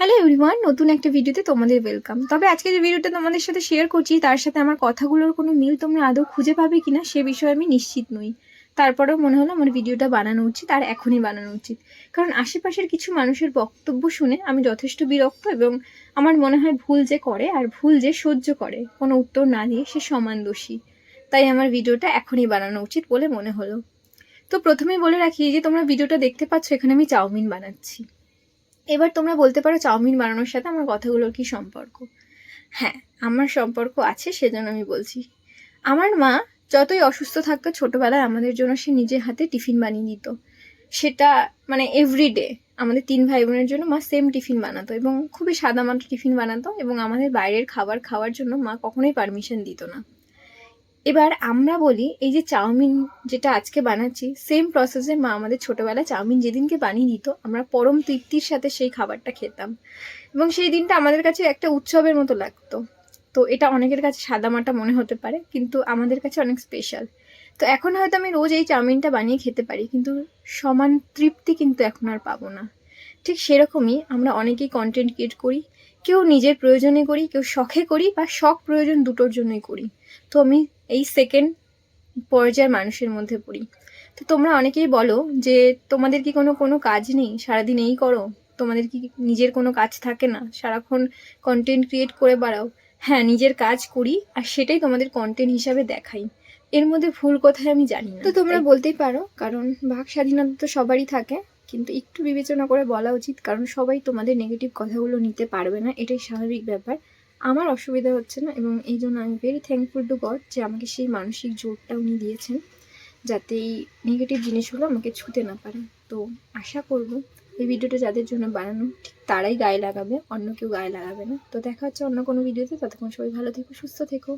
Hello everyone নতুন একটা ভিডিওতে তোমাদের ওয়েলকাম তবে আজকে যে ভিডিওটা তোমাদের সাথে শেয়ার করছি, তার সাথে আমার কথাগুলোর কোনো মিল তোমরা আদৌ খুঁজে পাবে কিনা, সে বিষয়ে আমি নিশ্চিত নই। তারপরেও মনে হলো আমার ভিডিওটা বানানো উচিত আর এখনই বানানো উচিত। কারণ আশেপাশের কিছু মানুষের বক্তব্য শুনে আমি যথেষ্ট বিরক্ত এবং আমার মনে হয় ভুল যে করে আর ভুল যে সহ্য করে, কোনো উত্তর না দিয়ে সে সমান দোষী। তাই আমার ভিডিওটা এখনই বানানো উচিত বলে মনে হলো। তো প্রথমেই বলে রাখি যে তোমরা ভিডিওটা দেখতে পাচ্ছ, এখানে আমি চাউমিন বানাচ্ছি। এবার তোমরা বলতে পারো চাউমিন বানানোর সাথে আমার কথাগুলোর কি সম্পর্ক? হ্যাঁ আমার সম্পর্ক আছে, সেজন্য আমি বলছি। আমার মা যতই অসুস্থ থাকতো, ছোটবেলায় আমাদের জন্য সে নিজের হাতে টিফিন বানিয়ে দিত সেটা মানে এভরিডে আমাদের তিন ভাই বোনের জন্য মা সেম টিফিন বানাতো এবং খুবই সাদা সাদামাটা টিফিন বানাতো এবং আমাদের বাইরের খাবার খাওয়ার জন্য মা কখনোই পারমিশন দিত না। এবার আমরা বলি, এই যে চাউমিন যেটা আজকে বানাচ্ছি সেম প্রসেসে মা আমাদের ছোটবেলায় চাউমিন যেদিনকে বানিয়ে দিত, আমরা পরম তৃপ্তির সাথে সেই খাবারটা খেতাম। এবং সেই দিনটা আমাদের কাছে একটা উৎসবের মতো লাগতো। তো এটা অনেকের কাছে সাদামাটা মনে হতে পারে, কিন্তু আমাদের কাছে অনেক স্পেশাল তো এখন হয়তো আমি রোজ এই চাউমিনটা বানিয়ে খেতে পারি, কিন্তু সমান তৃপ্তি কিন্তু এখন আর পাবো না। ঠিক সেরকমই আমরা অনেকেই কন্টেন্ট ক্রিয়েট করি, কেউ নিজের প্রয়োজনে করি, কেউ শখে করি, বা শখ প্রয়োজন দুটোর জন্যই করি। তো আমি এই সেকেন্ড পর্যায়ের মানুষের মধ্যে পড়ি। তো তোমরা অনেকেই বলো যে তোমাদের কি কোনো কোনো কাজ নেই? সারাদিন এই করো। তোমাদের কি নিজের কোনো কাজ থাকে না? সারাক্ষণ কন্টেন্ট ক্রিয়েট করে বাড়াও। হ্যাঁ নিজের কাজ করি আর সেটাই তোমাদের কন্টেন্ট হিসাবে দেখাই। এর মধ্যে ভুল কোথায় আমি জানি না। তো তোমরা বলতেই পারো কারণ ভাগ স্বাধীনতা তো সবারই থাকে কিন্তু একটু বিবেচনা করে বলা উচিত কারণ সবাই তোমাদের নেগেটিভ কথাগুলো নিতে পারবে না এটাই স্বাভাবিক ব্যাপার। আমার অসুবিধা হচ্ছে না এবং এই জন্য আমি ভেরি থ্যাঙ্কফুল টু গড যে আমাকে সেই মানসিক জোরটা উনি দিয়েছেন যাতে এই নেগেটিভ জিনিসগুলো আমাকে ছুতে না পারে। তো আশা করব এই ভিডিওটা যাদের জন্য বানানো, ঠিক তারাই গায়ে লাগাবে, অন্য কেউ গায়ে লাগাবে না। তো দেখা হচ্ছে অন্য কোনো ভিডিওতে, ততক্ষণ সবাই ভালো থেকো, সুস্থ থেকো।